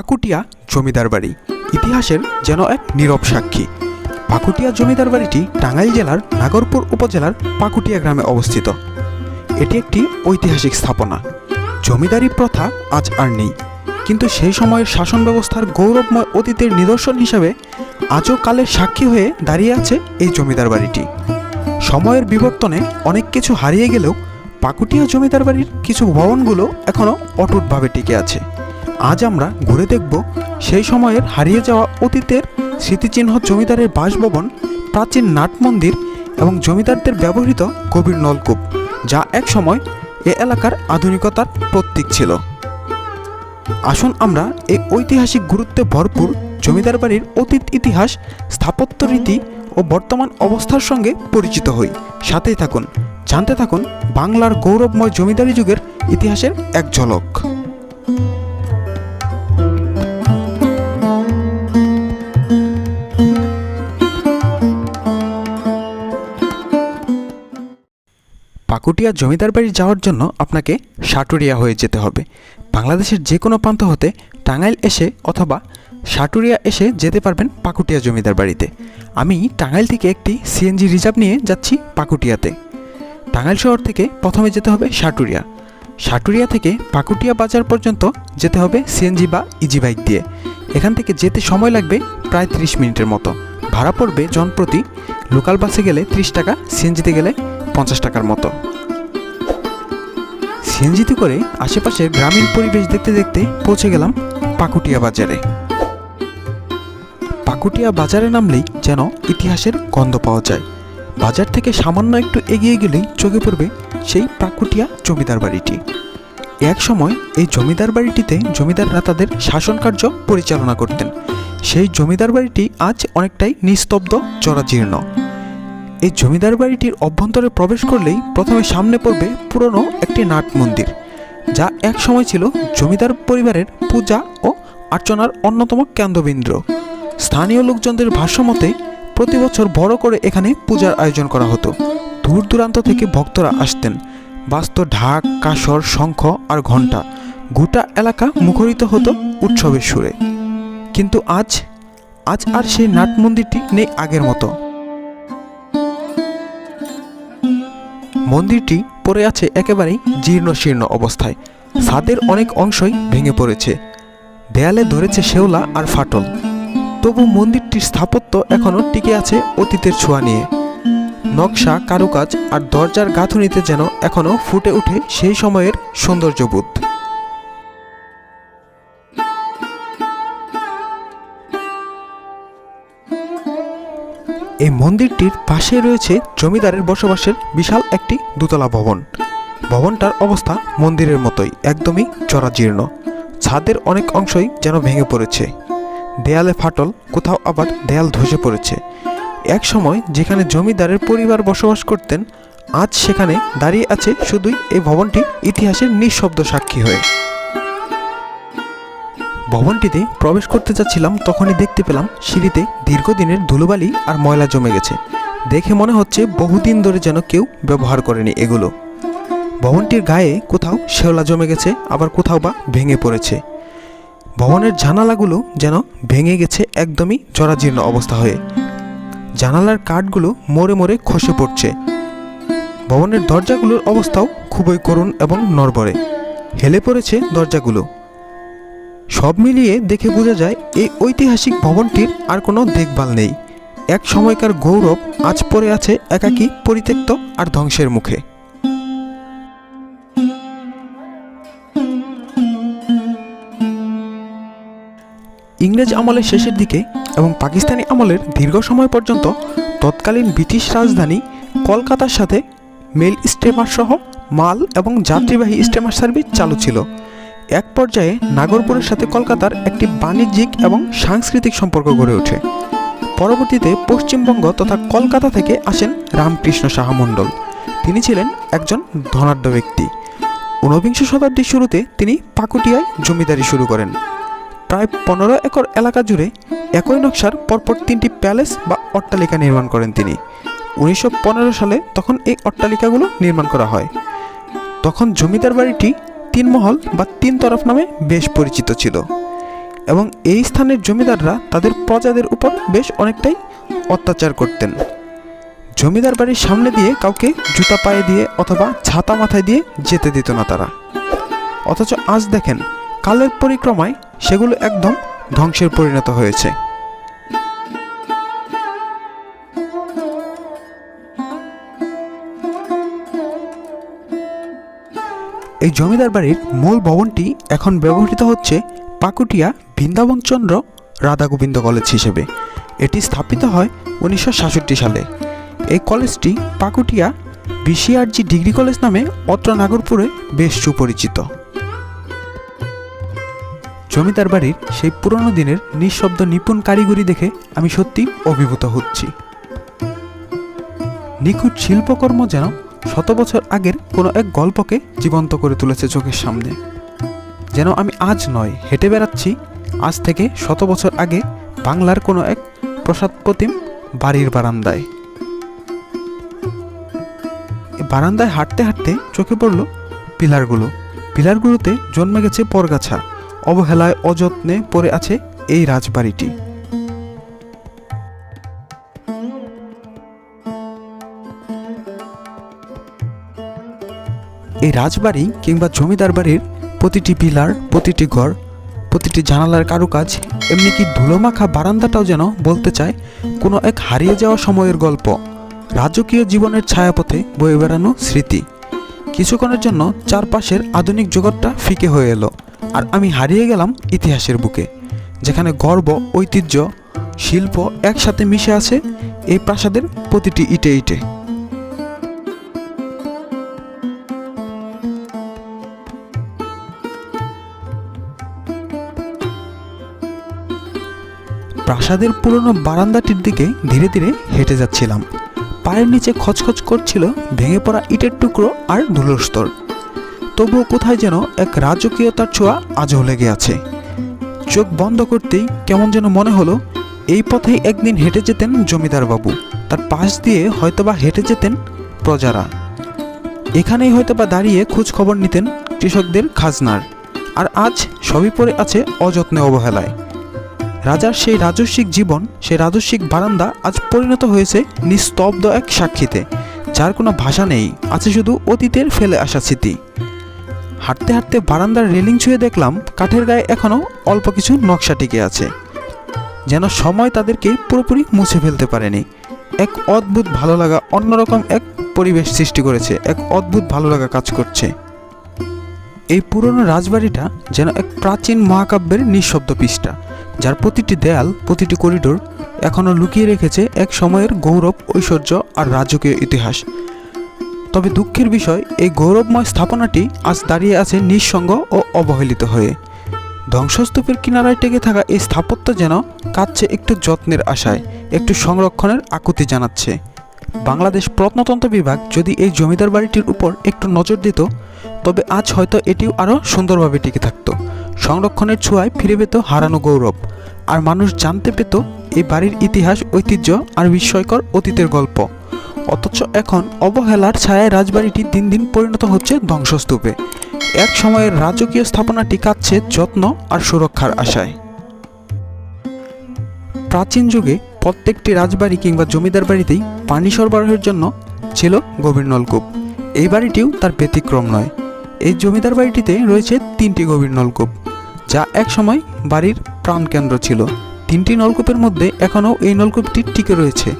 পাকুটিয়া জমিদার বাড়ি। ইতিহাসের যেন এক নীরব সাক্ষী। পাকুটিয়া জমিদার বাড়িটি টাঙ্গাইল জেলার নাগরপুর উপজেলার পাকুটিয়া গ্রামে অবস্থিত। এটি একটি ঐতিহাসিক স্থাপনা। জমিদারি প্রথা আজ আর নেই। কিন্তু সেই সময়ের শাসন ব্যবস্থার গৌরবময় অতীতের নিদর্শন হিসাবে আজও কালের সাক্ষী হয়ে দাঁড়িয়ে আছে এই জমিদার বাড়িটি। সময়ের বিবর্তনে অনেক কিছু হারিয়ে গেলেও পাকুটিয়া জমিদার বাড়ির কিছু ভবনগুলো এখনও অটুটভাবে টিকে আছে। আজ আমরা ঘুরে দেখব সেই সময়ের হারিয়ে যাওয়া অতীতের স্মৃতিচিহ্ন জমিদারের বাসভবন, প্রাচীন নাট মন্দির এবং জমিদারদের ব্যবহৃত গভীর নলকূপ, যা এক সময় এ এলাকার আধুনিকতার প্রতীক ছিল। আসুন আমরা এই ঐতিহাসিক গুরুত্বে ভরপুর জমিদার বাড়ির অতীত ইতিহাস, স্থাপত্য রীতি ও বর্তমান অবস্থার সঙ্গে পরিচিত হই। সাথেই থাকুন, জানতে থাকুন বাংলার গৌরবময় জমিদারি যুগের ইতিহাসের এক ঝলক। পাকুটিয়া জমিদার বাড়ি যাওয়ার জন্য আপনাকে সাটুরিয়া হয়ে যেতে হবে। বাংলাদেশের যে কোনো প্রান্ত হতে টাঙ্গাইল এসে অথবা সাটুরিয়া এসে যেতে পারবেন পাকুটিয়া জমিদার বাড়িতে। আমি টাঙ্গাইল থেকে একটি সিএনজি রিজার্ভ নিয়ে যাচ্ছি পাকুটিয়াতে। টাঙ্গাইল শহর থেকে প্রথমে যেতে হবে সাটুরিয়া। সাটুরিয়া থেকে পাকুটিয়া বাজার পর্যন্ত যেতে হবে সিএনজি বা ইজি বাইক দিয়ে। এখান থেকে যেতে সময় লাগবে প্রায় ত্রিশ মিনিটের মতো। ভাড়া পড়বে জনপ্রতি লোকাল বাসে গেলে ত্রিশ টাকা, সিএনজিতে গেলে পঞ্চাশ টাকার মতো। সিএনজিতে করে আশেপাশের গ্রামীণ পরিবেশ দেখতে দেখতে পৌঁছে গেলাম পাকুটিয়া বাজারে। পাকুটিয়া বাজারে নামলেই যেন ইতিহাসের গন্ধ পাওয়া যায়। বাজার থেকে সামান্য একটু এগিয়ে গেলেই চোখে পড়বে সেই পাকুটিয়া জমিদার বাড়িটি। এক সময় এই জমিদার বাড়িটিতে জমিদাররা তাদের শাসন কার্য পরিচালনা করতেন। সেই জমিদার বাড়িটি আজ অনেকটাই নিস্তব্ধ, জরাজীর্ণ। এই জমিদার বাড়িটির অভ্যন্তরে প্রবেশ করলেই প্রথমে সামনে পড়বে পুরনো একটি নাট মন্দির, যা এক সময় ছিল জমিদার পরিবারের পূজা ও আর্চনার অন্যতম কেন্দ্রবিন্দু। স্থানীয় লোকজনদের ভাষ্যমতে, প্রতি বছর বড় করে এখানে পূজার আয়োজন করা হতো। দূর দূরান্ত থেকে ভক্তরা আসতেন। বাস্ত ঢাক, কাসর, শঙ্খ আর ঘণ্টা গোটা এলাকা মুখরিত হতো উৎসবের সুরে। কিন্তু আজ আজ আর সেই নাট মন্দিরটি নেই আগের মতো। মন্দিরটি পড়ে আছে একেবারেই জীর্ণ শীর্ণ অবস্থায়। ছাদের অনেক অংশই ভেঙে পড়েছে। দেয়ালে ধরেছে শেওলা আর ফাটল। তবু মন্দিরটির স্থাপত্য এখনও টিকে আছে অতীতের ছোঁয়া নিয়ে। নকশা, কারুকাজ আর দরজার গাঁথুনিতে যেন এখনও ফুটে ওঠে সেই সময়ের সৌন্দর্যবোধ। মন্দিরটির পাশে রয়েছে জমিদারের বসবাসের বিশাল একটি দোতলা ভবন। ভবনটার অবস্থা মন্দিরের মতোই, একদমই জরাজীর্ণ ছাদের অনেক অংশই যেন ভেঙে পড়েছে। দেয়ালে ফাটল, কোথাও আবার দেয়াল ধসে পড়েছে। এক সময় যেখানে জমিদারের পরিবার বসবাস করতেন, আজ সেখানে দাঁড়িয়ে আছে শুধুই এই ভবনটি ইতিহাসের নিঃশব্দ সাক্ষী হয়ে। ভবনটিতে প্রবেশ করতে যাচ্ছিলাম তখনই দেখতে পেলাম সিঁড়িতে দীর্ঘদিনের ধুলোবালি আর ময়লা জমে গেছে। দেখে মনে হচ্ছে বহুদিন ধরে যেন কেউ ব্যবহার করেনি এগুলো। ভবনটির গায়ে কোথাও শেওলা জমে গেছে, আবার কোথাও বা ভেঙে পড়েছে। ভবনের জানালাগুলো যেন ভেঙে গেছে একদমই জরাজীর্ণ অবস্থা হয়ে। জানালার কাঠগুলো মরে মরে খসে পড়ছে। ভবনের দরজাগুলোর অবস্থাও খুবই করুণ এবং নড়বড়ে। হেলে পড়েছে দরজাগুলো। সব মিলিয়ে দেখে বোঝা যায়, এই ঐতিহাসিক ভবনটির আর কোনো দেখভাল নেই। এক সময়কার গৌরব আজ পড়ে আছে একাকী, পরিত্যক্ত আর ধ্বংসের মুখে। ইংরেজ আমলের শেষের দিকে এবং পাকিস্তানি আমলের দীর্ঘ সময় পর্যন্ত তৎকালীন ব্রিটিশ রাজধানী কলকাতার সাথে মেল স্টিমার সহ মাল এবং যাত্রীবাহী স্টেমার সার্ভিস চালু ছিল। এক পর্যায়ে নাগরপুরের সাথে কলকাতার একটি বাণিজ্যিক এবং সাংস্কৃতিক সম্পর্ক গড়ে ওঠে। পরবর্তীতে পশ্চিমবঙ্গ তথা কলকাতা থেকে আসেন রামকৃষ্ণ সাহা মণ্ডল। তিনি ছিলেন একজন ধনাঢ্য ব্যক্তি। ঊনবিংশ শতাব্দীর শুরুতে তিনি পাকুটিয়ায় জমিদারি শুরু করেন। প্রায় পনেরো একর এলাকা জুড়ে একই নকশার পরপর তিনটি প্যালেস বা অট্টালিকা নির্মাণ করেন তিনি। উনিশশো পনেরো সালে তখন এই অট্টালিকাগুলো নির্মাণ করা হয়। তখন জমিদার বাড়িটি তিন মহল বা তিন তরফ নামে বেশ পরিচিত ছিল। এবং এই স্থানের জমিদাররা তাদের প্রজাদের উপর বেশ অনেকটাই অত্যাচার করতেন। জমিদার বাড়ির সামনে দিয়ে কাউকে জুতা পায়ে দিয়ে অথবা ছাতা মাথায় দিয়ে যেতে দিত না তারা। অথচ আজ দেখেন, কালের পরিক্রমায় সেগুলো একদম ধ্বংসের পরিণত হয়েছে। এই জমিদার বাড়ির মূল ভবনটি এখন ব্যবহৃত হচ্ছে পাকুটিয়া বৃন্দাবনচন্দ্র রাধা গোবিন্দ কলেজ হিসেবে। এটি স্থাপিত হয় উনিশশো সাতষট্টি সালে। এই কলেজটি পাকুটিয়া বিসিআরজি ডিগ্রি কলেজ নামে অত্র নাগরপুরে বেশ সুপরিচিত। জমিদার বাড়ির সেই পুরনো দিনের নিঃশব্দ নিপুণ কারিগরি দেখে আমি সত্যি অভিভূত হচ্ছি। নিখুঁত শিল্পকর্ম যেন শত বছর আগের কোনো এক গল্পকে জীবন্ত করে তুলেছে চোখের সামনে। যেন আমি আজ নয়, হেঁটে বেড়াচ্ছি, আজ থেকে শত বছর আগে বাংলার কোনো এক প্রসাদপ্রতিম বাড়ির বারান্দায়। বারান্দায় হাঁটতে হাঁটতে চোখে পড়ল পিলারগুলো। পিলারগুলোতে জন্মে গেছে পরগাছা। অবহেলায় অযত্নে পড়ে আছে এই রাজবাড়িটি। এই রাজবাড়ি কিংবা জমিদার বাড়ির প্রতিটি পিলার, প্রতিটি ঘর, প্রতিটি জানালার কারুকাজ এমনকি ধুলোমাখা বারান্দাটাও যেন বলতে চায়, কোনো এক হারিয়ে যাওয়া সময়ের গল্প। রাজকীয় জীবনের ছায়াপথে বয়ে বেড়ানো স্মৃতি। কিছুক্ষণের জন্য চারপাশের আধুনিক জগৎটা ফিকে হয়ে এলো, আর আমি হারিয়ে গেলাম ইতিহাসের বুকে, যেখানে গর্ব, ঐতিহ্য, শিল্প একসাথে মিশে আছে এই প্রাসাদের প্রতিটি ইটে ইটে। প্রাসাদের পুরনো বারান্দাটির দিকে ধীরে ধীরে হেঁটে যাচ্ছিলাম। পায়ের নিচে খচখচ করছিল ভেঙে পড়া ইটের টুকরো আর ধুলোর স্তর। তবুও কোথায় যেন এক রাজকীয়তার ছোঁয়া আজও লেগে আছে। চোখ বন্ধ করতেই কেমন যেন মনে হলো, এই পথেই একদিন হেঁটে যেতেন জমিদার বাবু। তার পাশ দিয়ে হয়তোবা হেঁটে যেতেন প্রজারা। এখানেই হয়তোবা দাঁড়িয়ে খোঁজ খবর নিতেন কৃষকদের খাজনার। আর আজ সবই পড়ে আছে অযত্নে অবহেলায়। রাজার সেই রাজস্বিক জীবন, সেই রাজস্বিক বারান্দা আজ পরিণত হয়েছে নিস্তব্ধ এক সাক্ষীতে, যার কোনো ভাষা নেই, আছে শুধু অতীতের ফেলে আসা স্মৃতি। হাঁটতে হাঁটতে বারান্দার রেলিং ছুঁয়ে দেখলাম কাঠের গায়ে এখনও অল্প কিছু নকশা টিকে আছে। যেন সময় তাদেরকে পুরোপুরি মুছে ফেলতে পারেনি। এক অদ্ভুত ভালো লাগা অন্যরকম এক পরিবেশ সৃষ্টি করেছে, এক অদ্ভুত ভালো লাগা কাজ করছে। এই পুরনো রাজবাড়িটা যেন এক প্রাচীন মহাকাব্যের নিঃশব্দ পৃষ্ঠা যার প্রতিটি দেয়াল, প্রতিটি করিডোর এখনও লুকিয়ে রেখেছে এক সময়ের গৌরব, ঐশ্বর্য আর রাজকীয় ইতিহাস। তবে দুঃখের বিষয়, এই গৌরবময় স্থাপনাটি আজ দাঁড়িয়ে আছে নিঃসঙ্গ ও অবহেলিত হয়ে। ধ্বংসস্তূপের কিনারায় টেকে থাকা এই স্থাপত্য যেন কাঁদছে একটু যত্নের আশায়, একটু সংরক্ষণের আকুতি জানাচ্ছে। বাংলাদেশ প্রত্নতন্ত্র বিভাগ যদি এই জমিদার বাড়িটির উপর একটু নজর দিত, তবে আজ হয়তো এটিও আরও সুন্দরভাবে টিকে থাকতো। সংরক্ষণের ছোঁয়ায় ফিরে পেত হারানো গৌরব। আর মানুষ জানতে পেত এই বাড়ির ইতিহাস, ঐতিহ্য আর বিস্ময়কর অতীতের গল্প। অথচ এখন অবহেলার ছায়ায় রাজবাড়িটি দিন দিন পরিণত হচ্ছে ধ্বংসস্তূপে। এক সময়ের রাজকীয় স্থাপনাটি কাঁদছে যত্ন আর সুরক্ষার আশায়। প্রাচীন যুগে প্রত্যেকটি রাজবাড়ি কিংবা জমিদার বাড়িতেই পানি সরবরাহের জন্য ছিল গভীর নলকূপ। এই বাড়িটিও তার ব্যতিক্রম নয়। এই জমিদার বাড়িটিতে রয়েছে তিনটি গভীর নলকূপ। যা এক সময় বাড়ির প্রাণকেন্দ্র ছিল। তিনটি নলকূপের মধ্যে এখনও এই নলকূপটি টিকে রয়েছে।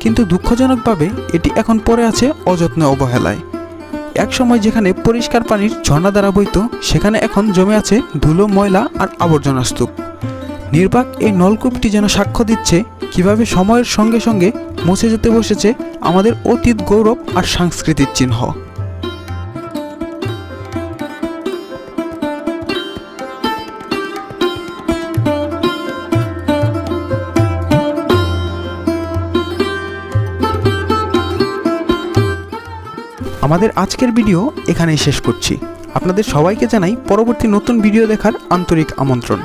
কিন্তু দুঃখজনকভাবে এটি এখন পড়ে আছে অযত্নে অবহেলায়। এক সময় যেখানে পরিষ্কার পানির ঝর্ণা দ্বারা বইত, সেখানে এখন জমে আছে ধুলো, ময়লা আর আবর্জনা স্তূপ। নির্বাক এই নলকূপটি যেন সাক্ষ্য দিচ্ছে কীভাবে সময়ের সঙ্গে সঙ্গে মুছে যেতে বসেছে আমাদের অতীত গৌরব আর সাংস্কৃতিক চিহ্ন। আমাদের আজকের ভিডিও এখানেই শেষ করছি। আপনাদের সবাইকে জানাই পরবর্তী নতুন ভিডিও দেখার আন্তরিক আমন্ত্রণ।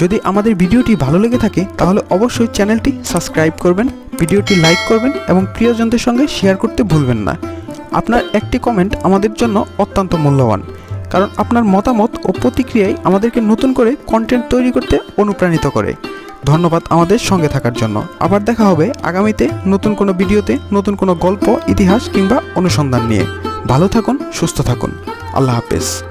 যদি আমাদের ভিডিওটি ভালো লেগে থাকে, তাহলে অবশ্যই চ্যানেলটি সাবস্ক্রাইব করবেন, ভিডিওটি লাইক করবেন এবং প্রিয়জনদের সঙ্গে শেয়ার করতে ভুলবেন না। আপনার একটি কমেন্ট আমাদের জন্য অত্যন্ত মূল্যবান, কারণ আপনার মতামত ও প্রতিক্রিয়াই আমাদেরকে নতুন করে কন্টেন্ট তৈরি করতে অনুপ্রাণিত করে। ধন্যবাদ আমাদের সঙ্গে থাকার জন্য। আবার দেখা হবে আগামীতে নতুন কোনো ভিডিওতে, নতুন কোনো গল্প, ইতিহাস কিংবা অনুসন্ধান নিয়ে। ভালো থাকুন, সুস্থ থাকুন। আল্লাহ হাফেজ।